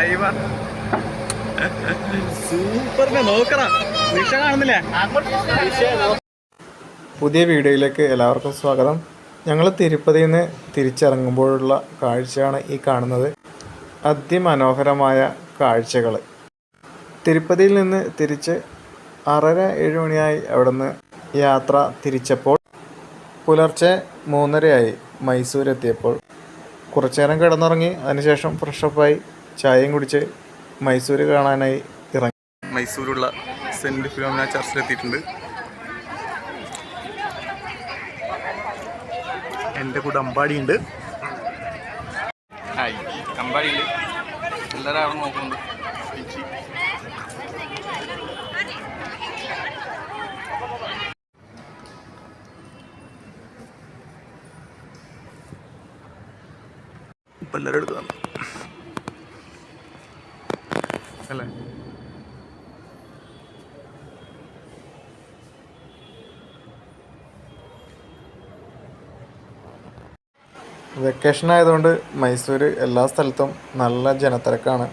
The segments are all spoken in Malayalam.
ഡ്രൈവർ സൂപ്പറിനെ നോക്കണം നിഷ കാണുന്നില്ലേ? പുതിയ വീഡിയോയിലേക്ക് എല്ലാവർക്കും സ്വാഗതം. ഞങ്ങൾ തിരുപ്പതിയിൽ നിന്ന് തിരിച്ചിറങ്ങുമ്പോഴുള്ള കാഴ്ചയാണ് ഈ കാണുന്നത്. അതിമനോഹരമായ കാഴ്ചകൾ തിരുപ്പതിയിൽ നിന്ന് തിരിച്ച് ആറര ഏഴ് മണിയായി അവിടുന്ന് യാത്ര തിരിച്ചപ്പോൾ പുലർച്ചെ മൂന്നരയായി മൈസൂരെത്തിയപ്പോൾ കുറച്ചു നേരം കിടന്നുറങ്ങി അതിനുശേഷം ഫ്രഷപ്പായി ചായയും കുടിച്ച് മൈസൂർ കാണാനായി ഇറങ്ങി. മൈസൂരുള്ള സെന്റ് ഫിലോമിന ചർച്ചിലെത്തിയിട്ടുണ്ട്. എന്റെ കൂടെ അമ്പാടി ഉണ്ട് അമ്പാടി ഉണ്ട് എല്ലാവരും അവിടെ നോക്കുന്നുണ്ട്. ഇപ്പം എല്ലാവരും എടുക്കുന്നുണ്ട് അല്ലേ? വെക്കേഷൻ ആയതുകൊണ്ട് മൈസൂർ എല്ലാ സ്ഥലത്തും നല്ല ജനത്തിരക്കാണ്.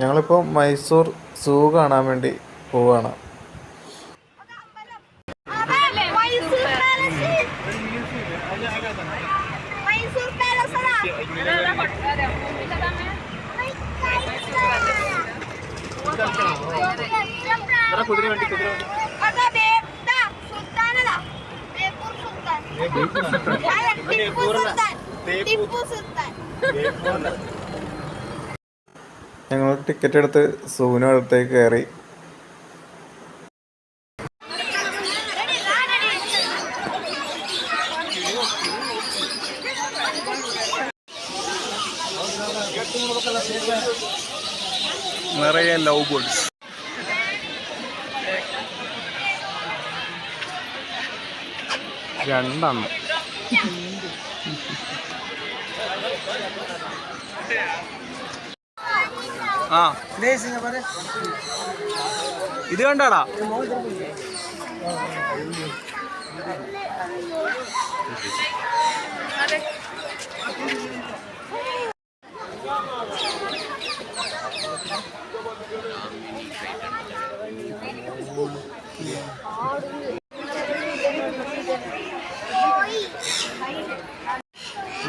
ഞങ്ങളിപ്പോൾ മൈസൂർ സൂ കാണാൻ വേണ്ടി പോവുകയാണ് മൈസൂർ പാലസ്. ഞങ്ങൾ ടിക്കറ്റ് എടുത്ത് സൂനോടത്തേക്ക് കയറി. ലവ് ബേർഡ്സ് രണ്ടെണ്ണം. ആ. ഇത് കണ്ടാടാ? ഇതെങ്ങോട്ട്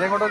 রেকর্ড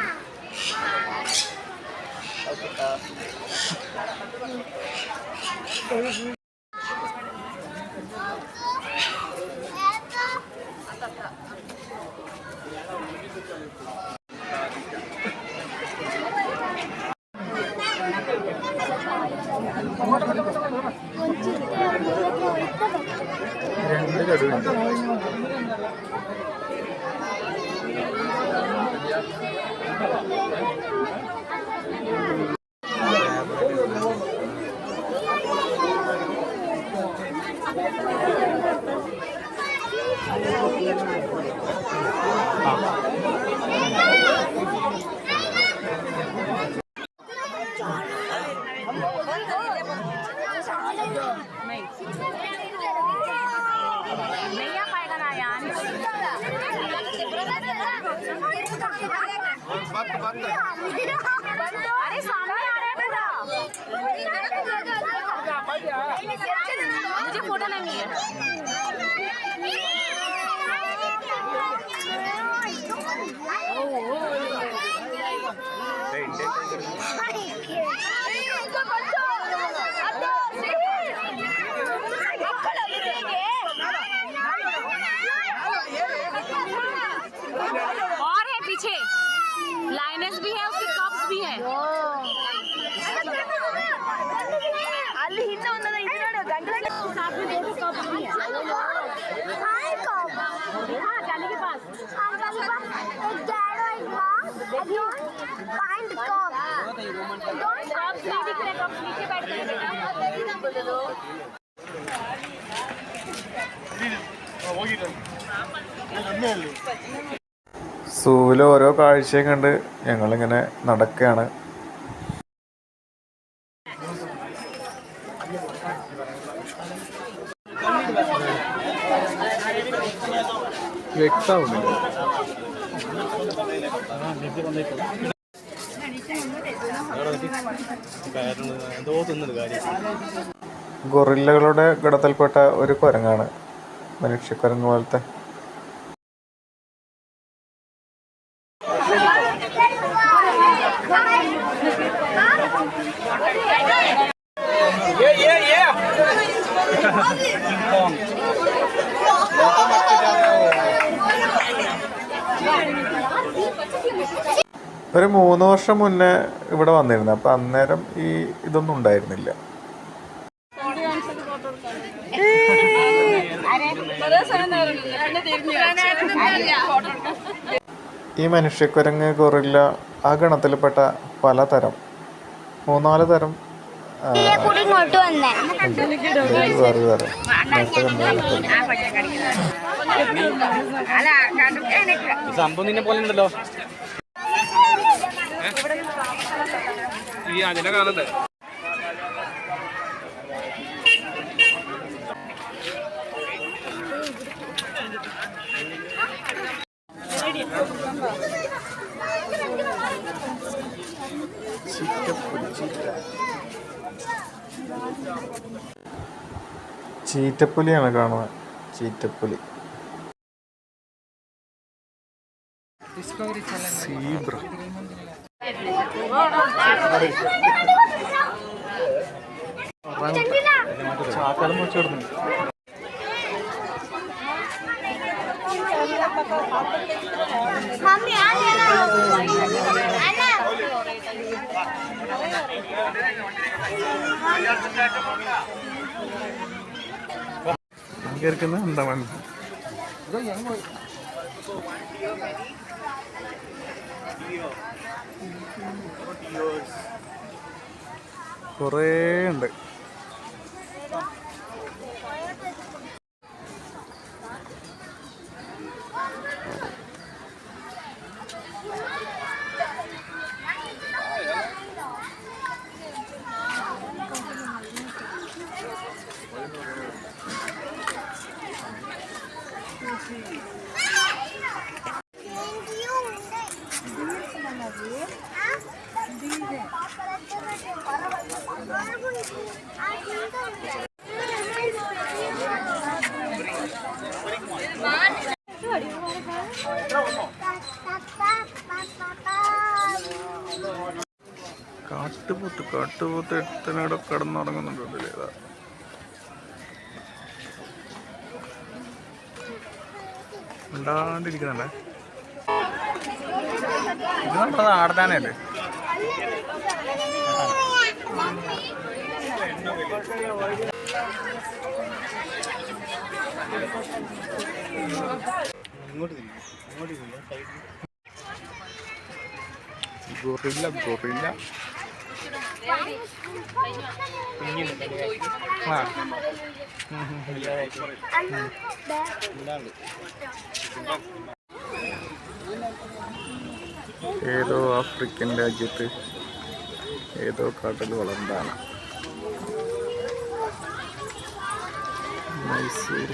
नहीं आ मुझे फ़ोटो और है पीछे। लाइनेस भी है उसके कप्स भी है। സൂവിലെ ഓരോ കാഴ്ചയും കണ്ട് ഞങ്ങളിങ്ങനെ നടക്കുകയാണ്. വ്യക്തമാവുന്നില്ല. ഗൊറില്ലകളുടെ ഗണത്തിൽപ്പെട്ട ഒരു കുരങ്ങാണ് മനുഷ്യക്കുരങ്ങ് പോലത്തെ. ഒരു മൂന്ന് വർഷം മുന്നേ ഇവിടെ വന്നിരുന്നു. അപ്പം അന്നേരം ഈ ഇതൊന്നും ഉണ്ടായിരുന്നില്ല. ഈ മനുഷ്യക്കുരങ്ങ് ഗൊറില്ല ആ ഗണത്തിൽപ്പെട്ട പലതരം മൂന്നാൽ തരം ഇങ്ങോട്ട് വന്നേ. വേറെ നേരത്തെ സംഭവം നിന്നെ പോലെ ഉണ്ടല്ലോ. ഈ അതിനെ കാണണ്ടേ? ചീറ്റപ്പുലിയാണ് കാണുന്നത്. ചീറ്റപ്പുലി. സീബ്ര. ചാക്കാലം വെച്ചിടുന്നു മമ്മി ആ കേൾക്കുന്നത് എന്താ മണി കുറേ ഉണ്ട്. കാട്ടുപോത്ത് കാട്ടുപോത്ത് എട്ടനോടെ കിടന്നുറങ്ങുന്നുണ്ടല്ലേ ഇതാ ഉണ്ടാണ്ടിരിക്കുന്നുണ്ടേ ഇത് നമ്മുടെ ആടത്താനല്ലേ ഗോറില്ല ഗൊറില്ല ഏതോ ആഫ്രിക്കൻ രാജ്യത്ത് ഏതോ കാട്ടിൽ വളർന്നതാണ് മൈസൂർ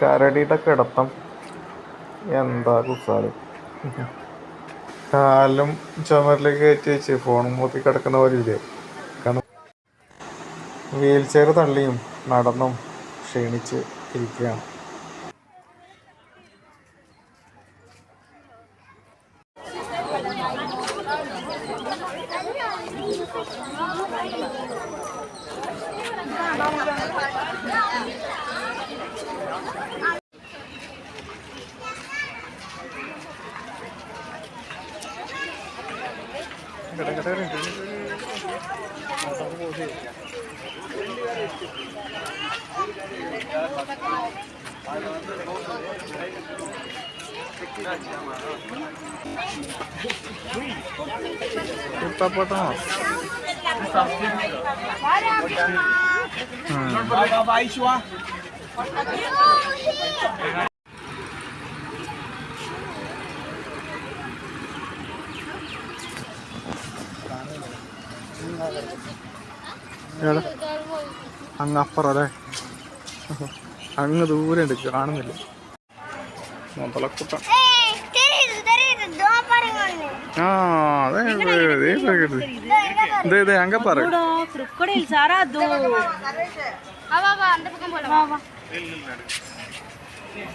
കരടിയുടെ കിടത്തം. എന്താ കുസാൽ? കാലും ചുമരിലേക്ക് കയറ്റി വെച്ച് ഫോൺ മൂത്തി കിടക്കുന്ന പോലെ ഇല്ലേ കാരണം വീൽ ചെയർ തള്ളിയും നടന്നും ക്ഷീണിച്ച് ഇരിക്കുകയാണ്. कुत्ता पता बाबा आई എവിടെ അങ്ങ് അപ്പുറം അല്ലേ അങ്ങ് ദൂരെ ഉണ്ട് കാണുന്നില്ല മുതലക്കുട്ട ആ അതെ ഇതേ ഇതേ അങ്ങ പറ Thank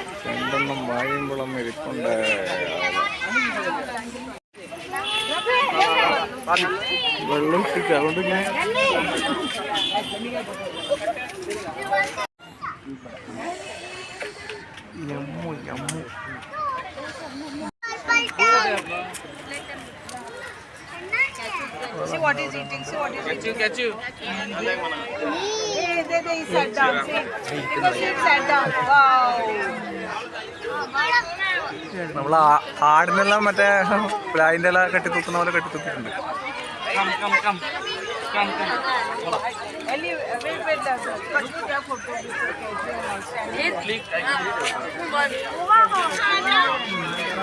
you. രണ്ടെണ്ണം വായുംകുളം ഇരിപ്പുണ്ട് വെള്ളം ഇട്ടിട്ട് അതുകൊണ്ട് ഞാൻ യമ്മു യമ്മു See what he's eating. See what he's eating. Catch you. Catch you. He, they, they sat down. See, because he sat down. Wow. നമ്മൾ ആടിനെല്ലാം മറ്റേ പ്ലായിന്റെ എല്ലാം കെട്ടിത്തൂക്കുന്ന പോലെ കെട്ടിത്തൂക്കിയിട്ടുണ്ട്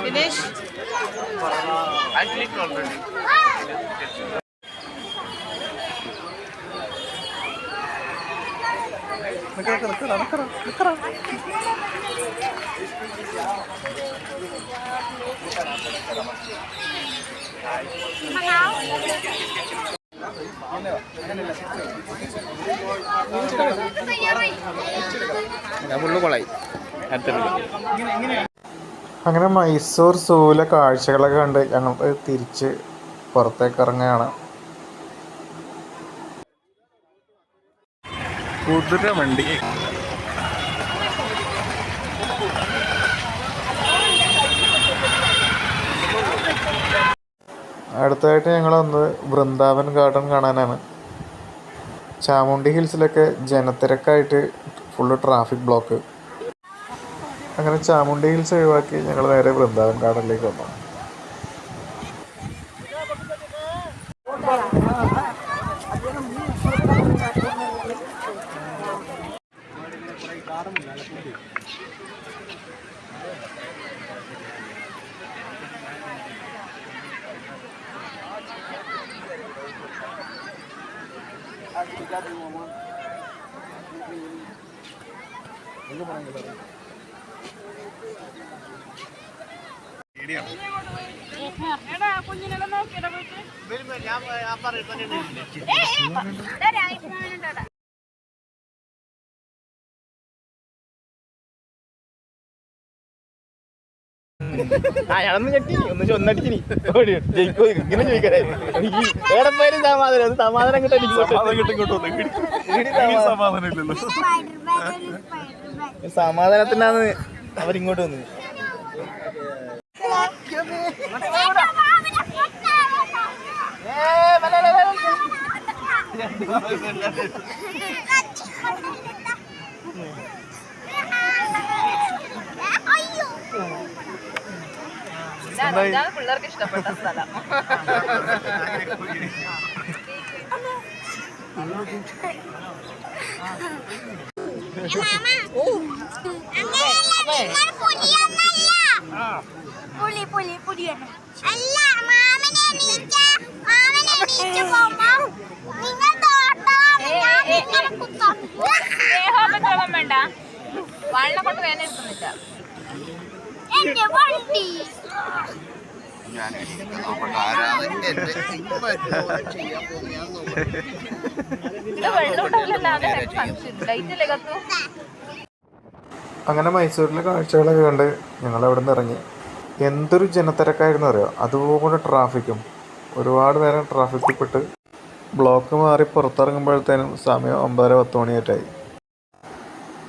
finish I clicked already. അങ്ങനെ മൈസൂർ സൂല കാഴ്ചകളൊക്കെ കണ്ട് ഞങ്ങൾ തിരിച്ച് പുറത്തേക്ക് ഇറങ്ങുകയാണ്. കുതിര വണ്ടി. അടുത്തതായിട്ട് ഞങ്ങൾ വന്നത് വൃന്ദാവൻ ഗാർഡൻ കാണാനാണ്. ചാമുണ്ടി ഹിൽസിലൊക്കെ ജനത്തിരക്കായിട്ട് ഫുള്ള് ട്രാഫിക് ബ്ലോക്ക് അങ്ങനെ ചാമുണ്ടി ഹിൽസ് ഒഴിവാക്കി ഞങ്ങൾ നേരെ വൃന്ദാവൻ ഗാർഡനിലേക്ക് വന്നു. ആ ഞാനൊന്ന് ഞെട്ടി. ഒന്ന് ഒന്നടിച്ചിനി ജയിക്കോ ഇങ്ങനെ ചോദിക്കാനായിരുന്നു എനിക്ക് എവിടെ പോയാലും സമാധാനം? അത് സമാധാനം കിട്ടാൻ എനിക്ക് സമാധാനത്തിനാണ് അവരിങ്ങോട്ട് വന്നത്. ഇതാണ് പിള്ളേർക്ക് ഇഷ്ടപ്പെട്ട സ്ഥലം. പുലി പുലി പുലിയാണ് അല്ല മാമനെ എണീക്ക വാളിനെ കൊണ്ട് എടുക്കുന്നില്ല. അങ്ങനെ മൈസൂരിലെ കാഴ്ചകളൊക്കെ കണ്ട് ഞങ്ങൾ അവിടെ നിന്ന് ഇറങ്ങി. എന്തൊരു ജനത്തിരക്കായിരുന്നു അറിയോ? അതുപോലെ ട്രാഫിക്കും. ഒരുപാട് നേരം ട്രാഫിക്കിൽപ്പെട്ട് ബ്ലോക്ക് മാറി പുറത്തിറങ്ങുമ്പോഴത്തേനും സമയം ഒമ്പതര പത്ത് മണിയായിട്ടായി.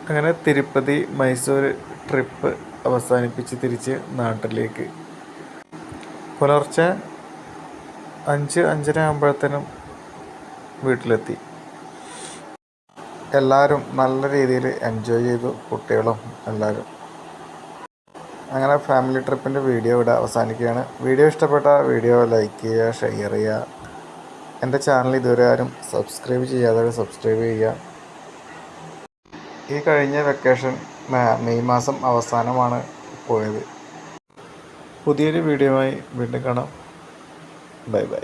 അങ്ങനെ തിരുപ്പതി മൈസൂർ ട്രിപ്പ് അവസാനിപ്പിച്ച് തിരിച്ച് നാട്ടിലേക്ക്. പുലർച്ചെ അഞ്ച് അഞ്ചര ആകുമ്പോഴത്തേനും വീട്ടിലെത്തി. എല്ലാവരും നല്ല രീതിയിൽ എൻജോയ് ചെയ്തു കുട്ടികളും എല്ലാവരും അങ്ങനെ ഫാമിലി ട്രിപ്പിന്റെ വീഡിയോ ഇവിടെ അവസാനിക്കുകയാണ്. വീഡിയോ ഇഷ്ടപ്പെട്ട വീഡിയോ ലൈക്ക് ചെയ്യുക ഷെയർ ചെയ്യുക. എന്റെ ചാനൽ ഇതുവരെ ആരും സബ്സ്ക്രൈബ് ചെയ്യാതെ സബ്സ്ക്രൈബ് ചെയ്യുക. ഈ കഴിഞ്ഞ വെക്കേഷൻ മെയ് മാസം അവസാനമാണ് പോയത്. പുതിയൊരു വീഡിയോയുമായി വീണ്ടും കാണാം. Bye bye